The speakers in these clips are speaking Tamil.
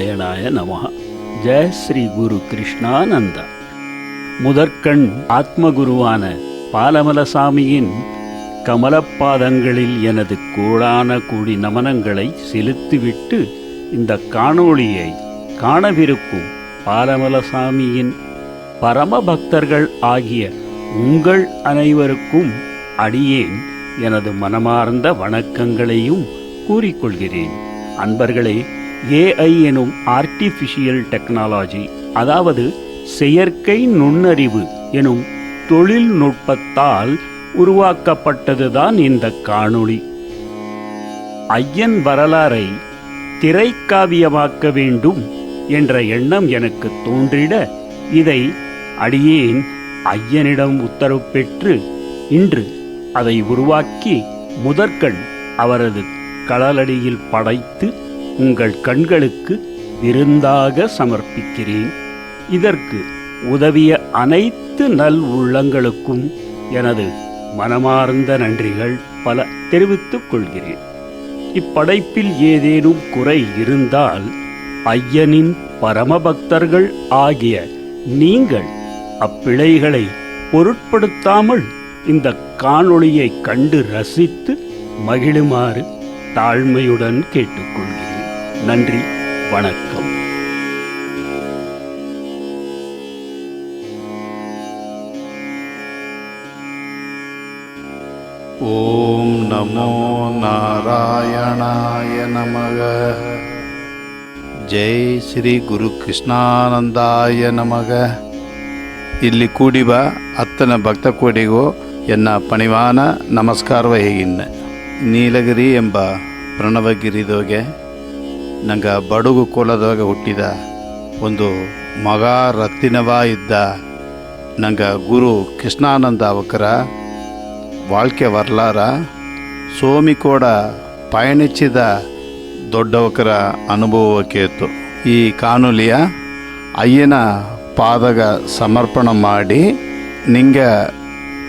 நாராயணாய நமः ஜெய ஸ்ரீ குரு கிருஷ்ணானந்த. முதற்கண் ஆத்மகுருவான பாலமலசாமியின் கமலப்பாதங்களில் எனது கோடான கூடி நமனங்களை செலுத்திவிட்டு இந்த காணொளியை காணவிருக்கும் பாலமலசாமியின் பரம பக்தர்கள் ஆகிய உங்கள் அனைவருக்கும் அடியேன் எனது மனமார்ந்த வணக்கங்களையும் கூறிக்கொள்கிறேன். அன்பர்களே ஏஐ எனும் ஆர்டிஃபிஷியல் டெக்னாலஜி அதாவது செயற்கை நுண்ணறிவு எனும் தொழில்நுட்பத்தால் உருவாக்கப்பட்டதுதான் இந்த காணொளி. ஐயன் வரலாறை திரைக்காவியமாக்க வேண்டும் என்ற எண்ணம் எனக்கு தோன்றிட இதை அடியேன் ஐயனிடம் உத்தரவு பெற்று இன்று அதை உருவாக்கி முதற்கண் அவரது களலடியில் படைத்து உங்கள் கண்களுக்கு விருந்தாக சமர்ப்பிக்கிறேன். இதற்கு உதவிய அனைத்து நல் உள்ளங்களுக்கும் எனது மனமார்ந்த நன்றிகள் பல தெரிவித்துக் கொள்கிறேன். இப்படைப்பில் ஏதேனும் குறை இருந்தால் ஐயனின் பரமபக்தர்கள் ஆகிய நீங்கள் அப்பிழைகளை பொருட்படுத்தாமல் இந்த காணொளியை கண்டு ரசித்து மகிழுமாறு தாழ்மையுடன் கேட்டுக்கொள். நன்றி, வணக்கம். ஓம் நமோ நாராயணாய நமக. ಜೈ ಶ್ರೀ ಗುರು ಕೃಷ್ಣಾನಂದಾಯ ನಮಗ ಇಲ್ಲಿ ಕೂಡಿ ಬಾ ಅತ್ತನ ಭಕ್ತ ಕೋಡಿಗೂ ಎನ್ನ ಪಣಿವಾನ ನಮಸ್ಕಾರವ ಹೇಗಿನ್ನ ನೀಲಗಿರಿ ಎಂಬ ಪ್ರಣವಗಿರಿದೋಗೆ ನಂಗೆ ಬಡಗು ಕೋಲದಾಗ ಹುಟ್ಟಿದ ಒಂದು ಮಗ ರತ್ತಿನವ ಇದ್ದ ನಂಗೆ ಗುರು ಕೃಷ್ಣಾನಂದ ಅವಕರ ವಾಳ್ಕೆ ವರ್ಲಾರ ಸೋಮಿಕೋಡ ಪಯಣಿಸಿದ ದೊಡ್ಡವಕರ ಇತ್ತು ಈ ಕಾನೂಲಿಯ ಅಯ್ಯನ ಪಾದಗ ಸಮರ್ಪಣ ಮಾಡಿ ನಿಂಗ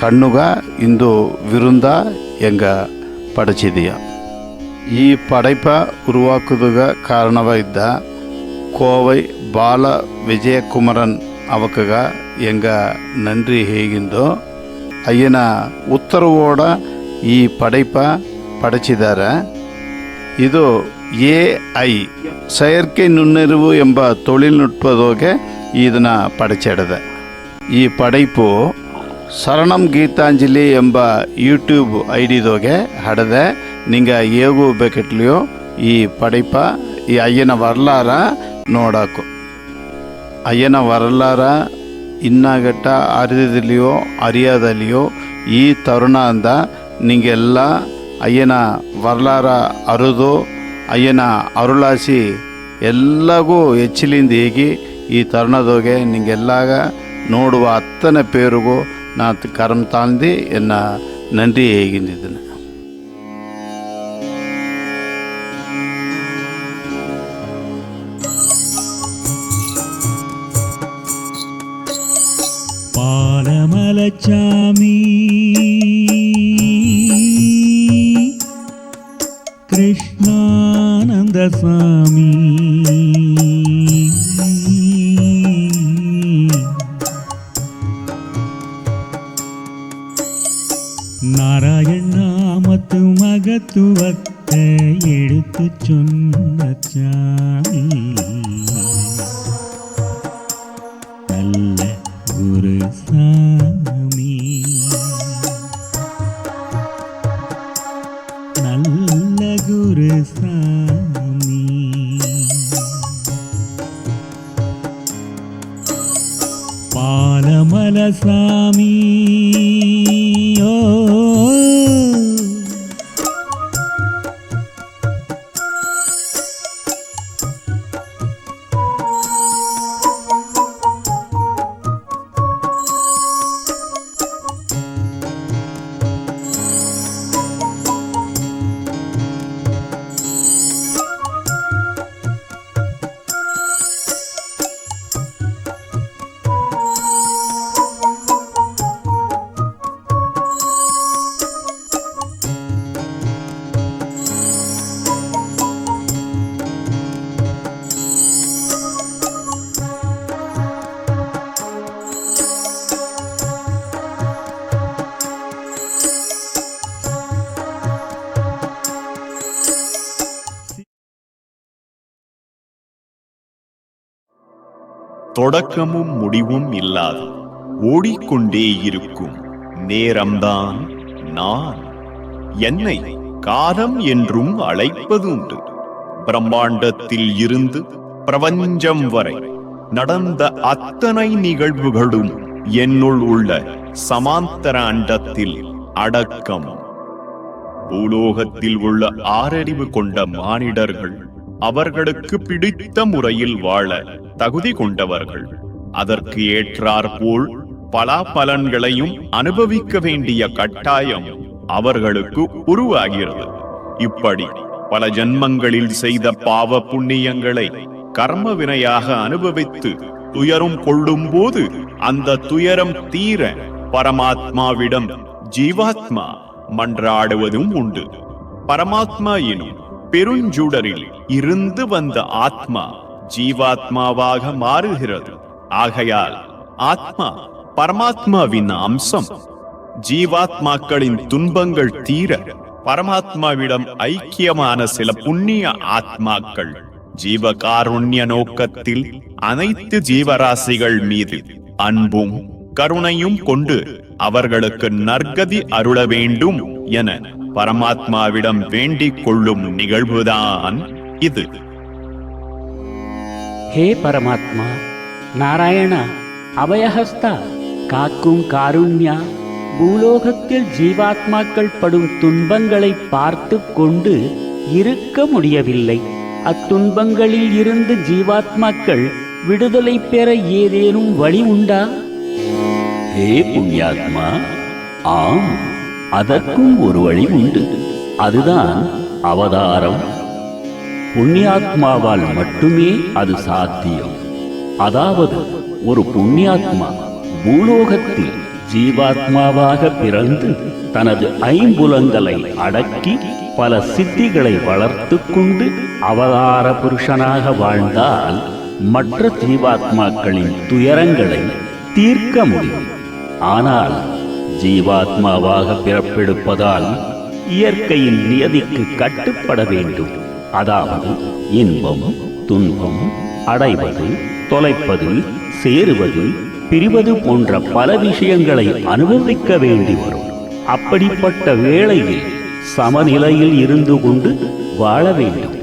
ಕಣ್ಣುಗ ಇಂದು ವಿರುಂದ ಎಂಗ ಪಡಚಿದೆಯ. ಈ ಪಡೆಪ ಉರುವಾಕುದುಗ ಕಾರಣವ ಇದ್ದ ಕೋವೈ ಬಾಲ ವಿಜಯಕುಮರನ್ ಅವಕಗ ಎಂಗ ನನ್ರಿ ಹೇಗಿಂದೋ ಅಯ್ಯನ ಉತ್ತರವೋಡ ಈ ಪಡೆಪ ಪಡಚಿದಾರ ಇದು ಎ ಐ செயற்கை நுண்ணறிவு ಎಂಬ தொழில்நுட்பದೋಗೆ ಇದನ್ನು ಪಡಚೆಡದೆ ಈ ಪಡೈಪು ಸರಣಂ ಗೀತಾಂಜಲಿ ಎಂಬ ಯೂಟ್ಯೂಬ್ ಐಡಿದೋಗೆ ಹಡದೆ ನಿಂಗೆ ಬೇಕಿಟ್ಲಿಯೋ ಈ ಪಡಿಪ, ಈ ಅಯ್ಯನ ವರ್ಲಾರ ನೋಡಾಕು. ಅಯ್ಯನ ವರಲಾರ ಇನ್ನಾಗಟ್ಟ ಅರಿದಲ್ಲಿಯೋ ಅರಿಯದಲ್ಲಿಯೋ, ಈ ತರುಣ ಅಂದ ನಿಂಗೆಲ್ಲ ಅಯ್ಯನ ವರಲಾರ ಅರಿದು, ಅಯ್ಯನ ಅರುಳಾಸಿ ಎಲ್ಲಗೂ ಹೆಚ್ಚಲಿಂದ ಹೇಗೆ ಈ ತರುಣದೋಗೆ ನಿಂಗೆಲ್ಲಾಗ ನೋಡುವ ಅತ್ತನ ಪೇರಿಗೂ ನಾ ಕರ್ಮ ತಾಂದಿ ಎನ್ನ ನಂದಿ ಹೇಗಿಂದಿದ್ದೇನೆ. பாலமலச்சாமி கிருஷ்ணானந்த சாமி குரு சாமி நல்ல குரு சாமி. பாலமல சாமி. தொடக்கமும் முடிவும் இல்லாது ஓடிக்கொண்டே இருக்கும். நேரம்தான் நான். என்னை காலம் என்றும் அழைப்பதுண்டு. பிரம்மாண்டத்தில் இருந்து பிரபஞ்சம் வரை நடந்த அத்தனை நிகழ்வுகளும் என்னுள் உள்ள சமாந்தர அண்டத்தில் அடக்கம். பூலோகத்தில் உள்ள ஆறறிவு கொண்ட மானிடர்கள் அவர்களுக்கு பிடித்த முறையில் வாழ தகுதி கொண்டவர்கள். அதற்கு ஏற்றாற்போல் பலாபலன்களையும் அனுபவிக்க வேண்டிய கட்டாயம் அவர்களுக்கு உருவாகிறது. இப்படி பல ஜன்மங்களில் செய்த பாவ புண்ணியங்களை கர்ம வினையாக அனுபவித்து துயரும் கொள்ளும் போது அந்த துயரம் தீர பரமாத்மாவிடம் ஜீவாத்மா மன்றாடுவதும் உண்டு. பரமாத்மா எனும் பெருஞ்சுடரில் இருந்து வந்த ஆத்மா ஜீவாத்மாவாக மாறுகிறது. ஆகையால் ஆத்மா பரமாத்மாவின் அம்சம். ஜீவாத்மாக்களின் துன்பங்கள் தீர பரமாத்மாவிடம் ஐக்கியமான சில புண்ணிய ஆத்மாக்கள் ஜீவகாருண்ய நோக்கத்தில் அனைத்து ஜீவராசிகள் மீது அன்பும் கருணையும் கொண்டு அவர்களுக்கு நற்கதி அருள வேண்டும் என பரமாத்மாவிடம் வேண்டிக் கொள்ளும் நிகழ்வுதான் இது. ஹே பரமாத்மா நாராயணா அபயஹஸ்தா காக்கும் காருண்யா பூலோகத்தில் ஜீவாத்மாக்கள் படும் துன்பங்களை பார்த்து கொண்டு இருக்க முடியவில்லை. அத்துன்பங்களில் இருந்து ஜீவாத்மாக்கள் விடுதலை பெற ஏதேனும் வழி உண்டா? ஹே புண்ணியாத்மா ஆம். அதற்கும் ஒரு வழி உண்டு. அதுதான் அவதாரம். புண்ணியாத்மாவால் மட்டுமே அது சாத்தியம். அதாவது ஒரு புண்ணியாத்மா பூலோகத்தில் ஜீவாத்மாவாக பிறந்து தனது ஐம்புலங்களை அடக்கி பல சித்திகளை வளர்த்து கொண்டு அவதார புருஷனாக வாழ்ந்தால் மற்ற ஜீவாத்மாக்களின் துயரங்களை தீர்க்க முடியும். ஆனால் ஜீவாத்மாவாக பிறப்பெடுப்பதால் இயற்கையின் நியதிக்கு கட்டுப்பட வேண்டும். அதாவது இன்பம் துன்பம் அடைவது தொலைப்பது சேருவது பிரிவது போன்ற பல விஷயங்களை அனுபவிக்க வேண்டி வரும். அப்படிப்பட்ட வேளையில் சமநிலையில் இருந்து கொண்டு வாழ வேண்டும்.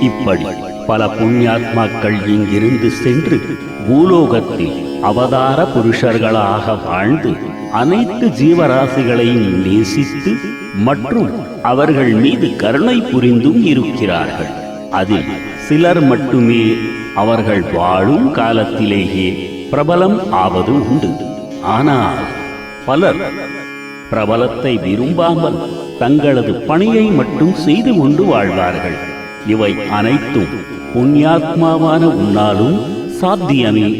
இப்படி பல புண்ணியாத்மாக்கள் இங்கிருந்து சென்று பூலோகத்தில் அவதார புருஷர்களாக வாழ்ந்து அனைத்து ஜீவராசிகளையும் நேசித்து மற்றும் அவர்கள் மீது கருணை புரிந்தும் இருக்கிறார்கள். அதில் சிலர் மட்டுமே அவர்கள் வாழும் காலத்திலேயே பிரபலம் ஆவது உண்டு. ஆனால் பலர் பிரபலத்தை விரும்பாமல் தங்களது பணியை மட்டும் செய்து கொண்டு வாழ்வார்கள். இவை அனைத்தும் புண்ணியாத்மாவான உன்னாலும் சாத்தியமே.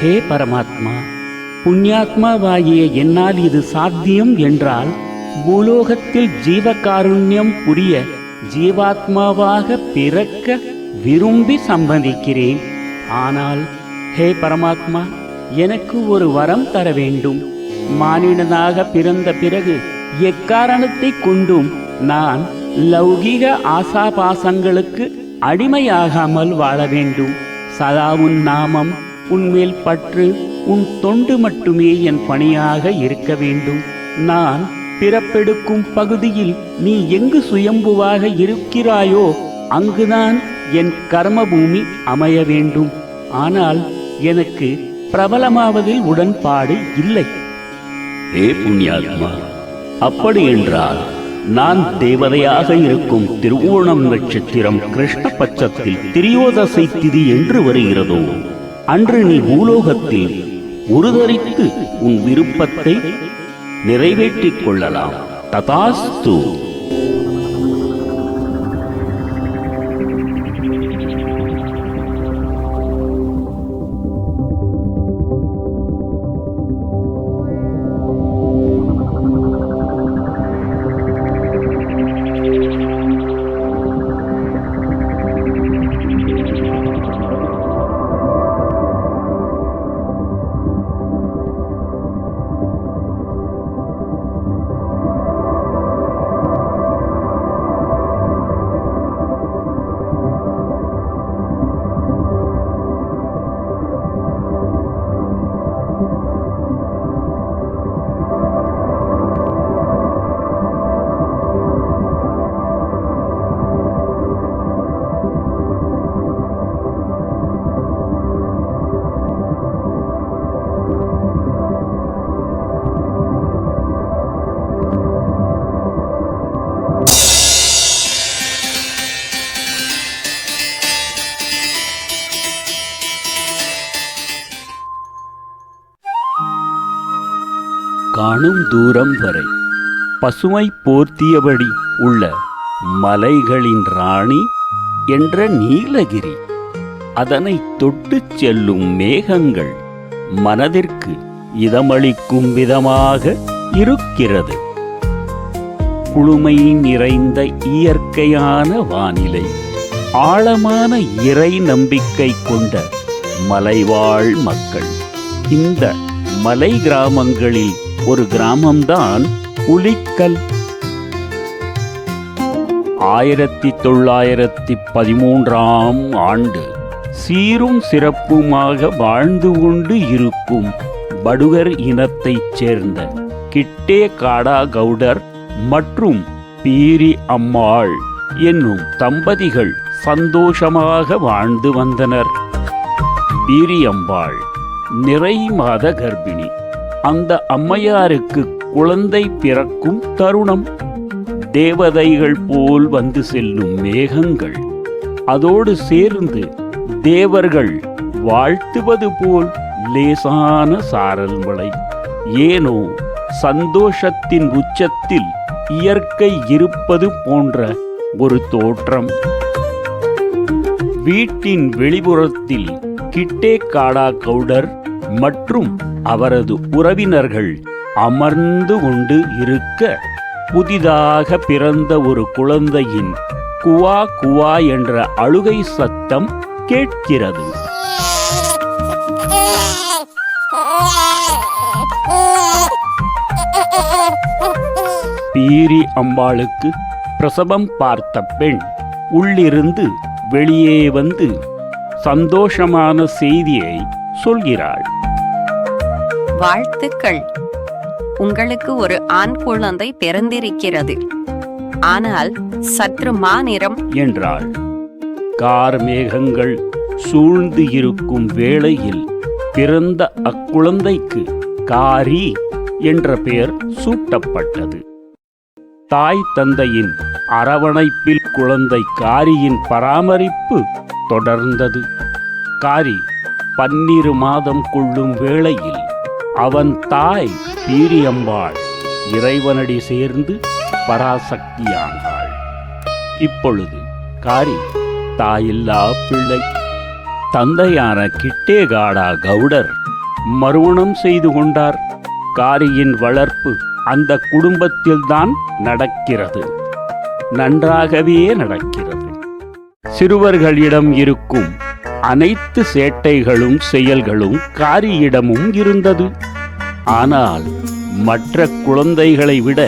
ஹே பரமாத்மா புண்ணியாத்மாவாகிய என்னால் இது சாத்தியம் என்றால் பூலோகத்தில் ஜீவகாருண்யம் புரிய ஜீவாத்மாவாக பிறக்க விரும்பி சம்பந்திக்கிறேன். ஆனால் ஹே பரமாத்மா எனக்கு ஒரு வரம் தர வேண்டும். மானிடனாக பிறந்த பிறகு எக்காரணத்தை கொண்டும் நான் லௌகிக ஆசாபாசங்களுக்கு அடிமையாகாமல் வாழ வேண்டும். சதா உன் நாமம் உன்மேல் பற்று உன் தொண்டு மட்டுமே என் பணியாக இருக்க வேண்டும். நான் பிறப்பெடுக்கும் பகுதியில் நீ எங்கு சுயம்புவாக இருக்கிறாயோ அங்குதான் என் கர்மபூமி அமைய வேண்டும். ஆனால் எனக்கு பிரபலமாவதில் உடன்பாடு இல்லை. ஏ புண்ணியாத்மா அப்படி என்றால் நான் தேவதையாக இருக்கும் திருவோணம் நட்சத்திரம் கிருஷ்ண பட்சத்தில் திரியோதசை திதி என்று வருகிறதோ? அன்று நீ பூலோகத்தில் உருதரித்து உன் விருப்பத்தை நிறைவேற்றிக் கொள்ளலாம். ததாஸ்து. காணும் தூரம் வரை. பசுமை போர்த்தியபடி உள்ள மலைகளின் ராணி என்ற நீலகிரி. அதனை தொட்டுச் செல்லும் மேகங்கள் மனதிற்கு இதமளிக்கும் விதமாக இருக்கிறது. குளுமை நிறைந்த இயற்கையான வானிலை ஆழமான இறை நம்பிக்கை கொண்ட மலைவாழ் மக்கள். இந்த மலை கிராமங்களில் ஒரு கிராமம்தான் உலிக்கல் ஆயிரத்தி தொள்ளாயிரத்தி பதிமூன்றாம் ஆண்டு சீரும் சிறப்புமாக வாழ்ந்து கொண்டு இருக்கும் படுகர் இனத்தைச் சேர்ந்த கிட்டே காடா கவுடர் மற்றும் பீரி அம்மாள் என்னும் தம்பதிகள் சந்தோஷமாக வாழ்ந்து வந்தனர். பீரி அம்பாள் நிறை மாத கர்ப்பிணி. அந்த அம்மையாருக்கு குழந்தை பிறக்கும் தருணம். தேவதைகள் போல் வந்து செல்லும் மேகங்கள். அதோடு சேர்ந்து தேவர்கள் வாழ்த்துவது போல் லேசான சாரல் மழை ஏனோ சந்தோஷத்தின் உச்சத்தில் இயற்கை இருப்பது போன்ற ஒரு தோற்றம். வீட்டின் வெளிப்புறத்தில் கிட்டே காடா கவுடர் மற்றும் அவரது உறவினர்கள் அமர்ந்து கொண்டு இருக்க புதிதாக பிறந்த ஒரு குழந்தையின் குவா குவா என்ற அழுகை சத்தம் கேட்கிறது. பீரி அம்பாளுக்கு பிரசவம் பார்த்த பெண் உள்ளிருந்து வெளியே வந்து சந்தோஷமான செய்தியை சொல்கிறாள். வாழ்த்துக்கள். உங்களுக்கு ஒரு ஆண் குழந்தை பிறந்திருக்கிறது. ஆனால் சற்று மாநிறம் என்றாள். கார் மேகங்கள் சூழ்ந்து இருக்கும் வேளையில் பிறந்த அக்குழந்தைக்கு காரி என்ற பெயர் சூட்டப்பட்டது. தாய் தந்தையின் அரவணைப்பில் குழந்தை காரியின் பராமரிப்பு தொடர்ந்தது. காரி பன்னிரு மாதம் கொள்ளும் வேளையில் அவன் தாய் பீரியம்பாள் இறைவனடி சேர்ந்து பராசக்தியானாள். இப்பொழுது காரி தாயில்லா பிள்ளை. தந்தையான கிட்டேகாடா கவுடர் மறுமணம் செய்து கொண்டார். காரியின் வளர்ப்பு அந்த குடும்பத்தில்தான் நடக்கிறது. நன்றாகவே நடக்கிறது. சிறுவர்களிடம் இருக்கும் அனைத்து சேட்டைகளும் செயல்களும் காரியிடமும் இருந்தது. ஆனால் மற்ற குழந்தைகளை விட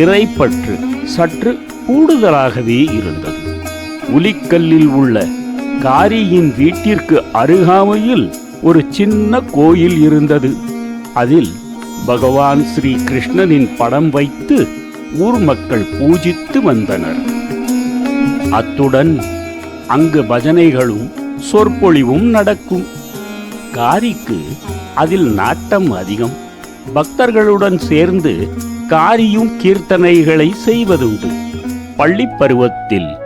இறைப்பற்று சற்று கூடுதலாகவே இருந்தது. உலிக்கல்லில் உள்ள காரியின் வீட்டிற்கு அருகாமையில் ஒரு சின்ன கோயில் இருந்தது. அதில் பகவான் ஸ்ரீ கிருஷ்ணனின் படம் வைத்து ஊர் மக்கள் பூஜித்து வந்தனர். அத்துடன் அங்கு பஜனைகளும் சொற்பொழிவும் நடக்கும். காரிக்கு அதில் நாட்டம் அதிகம். பக்தர்களுடன் சேர்ந்து காரியும் கீர்த்தனைகளை செய்வதுண்டு. பள்ளி பருவத்தில்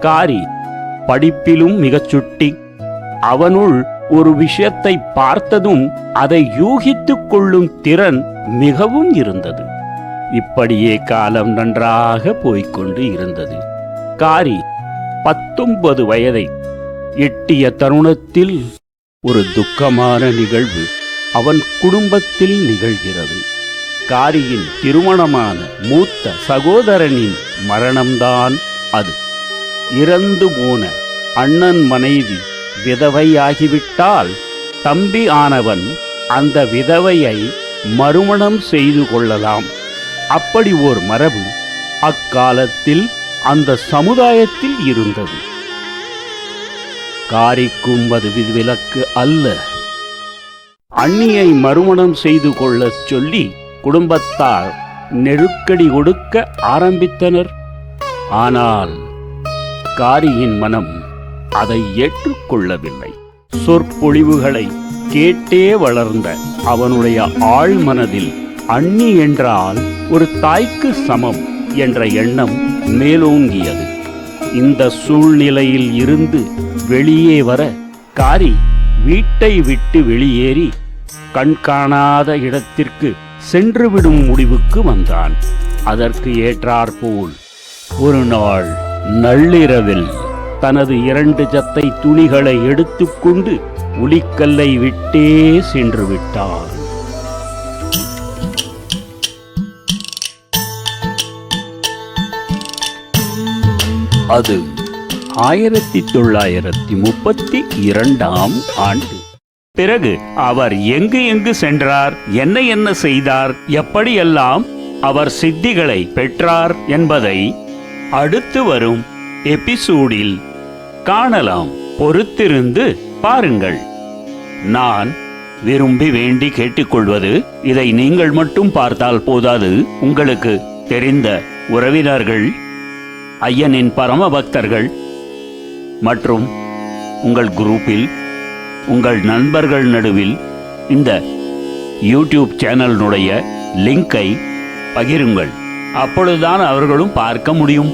காரி படிப்பிலும் மிகச் சுட்டி அவனுள் ஒரு விஷயத்தை பார்த்ததும் அதை யூகித்துக் கொள்ளும் திறன் மிகவும் இருந்தது. இப்படியே காலம் நன்றாக போய்க்கொண்டு இருந்தது. காரி பத்தொன்பது வயதை எட்டிய தருணத்தில் ஒரு துக்கமான நிகழ்வு அவன் குடும்பத்தில் நிகழ்கிறது. காரியின் திருமணமான மூத்த சகோதரனின் மரணம்தான் அது. இறந்து போன அண்ணன் மனைவி விதவையாகிவிட்டால் தம்பி ஆனவன் அந்த விதவையை மறுமணம் செய்து கொள்ளலாம். அப்படி ஓர் மரபு அக்காலத்தில் அந்த சமுதாயத்தில் இருந்தது. காரிக்கும் அது விதிவிலக்கு அல்ல. அண்ணியை மறுமணம் செய்து கொள்ளச் சொல்லி குடும்பத்தார் நெருக்கடி கொடுக்க ஆரம்பித்தனர். ஆனால் காரியின் மனம் அதை ஏற்றுக்கொள்ளவில்லை. சொற்பொழிவுகளை கேட்டே வளர்ந்த அவனுடைய ஆழ்மனதில் அண்ணி என்றால் ஒரு தாய்க்கு சமம் என்ற எண்ணம் மேலோங்கியது. இந்த சூழ்நிலையில் இருந்து வெளியே வர காரி வீட்டை விட்டு வெளியேறி கண்காணாத இடத்திற்கு சென்றுவிடும் முடிவுக்கு வந்தான். அதற்கு ஏற்றாற்போல் ஒரு நாள் நள்ளிரவில் தனது இரண்டு ஜத்தை துணிகளை எடுத்துக்கொண்டு உளிக்கல்லை விட்டே சென்று விட்டான் அது ஆயிரத்தி தொள்ளாயிரத்தி முப்பத்தி இரண்டாம் ஆண்டு. பிறகு அவர் எங்கு எங்கு சென்றார் என்ன என்ன செய்தார் எப்படியெல்லாம் அவர் சித்திகளை பெற்றார் என்பதை அடுத்து வரும் எபிசூடில் காணலாம். பொறுத்திருந்து பாருங்கள். நான் விரும்பி வேண்டி கேட்டுக்கொள்வது இதை நீங்கள் மட்டும் பார்த்தால் போதாது. உங்களுக்கு தெரிந்த உறவினர்கள் ஐயனின் பரம பக்தர்கள் மற்றும் உங்கள் குரூப்பில் உங்கள் நண்பர்கள் நடுவில் இந்த யூடியூப் சேனலினுடைய லிங்கை பகிருங்கள். அப்பொழுதுதான் அவர்களும் பார்க்க முடியும்.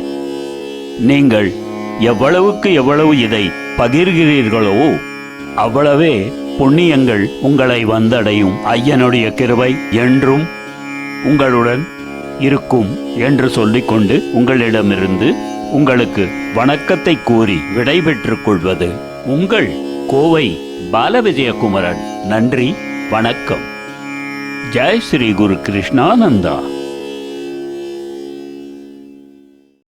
நீங்கள் எவ்வளவுக்கு எவ்வளவு இதை பகிர்கிறீர்களோ அவ்வளவே புண்ணியங்கள் உங்களை வந்தடையும். ஐயனுடைய கிருவை என்றும் உங்களுடன் இருக்கும் என்று சொல்லிக்கொண்டு உங்களிடமிருந்து உங்களுக்கு வணக்கத்தை கூறி விடைபெற்றுக் கொள்வது உங்கள் கோவை பாலவிஜயகுமரன். நன்றி வணக்கம். ஜெய் ஸ்ரீ குரு கிருஷ்ணானந்தா.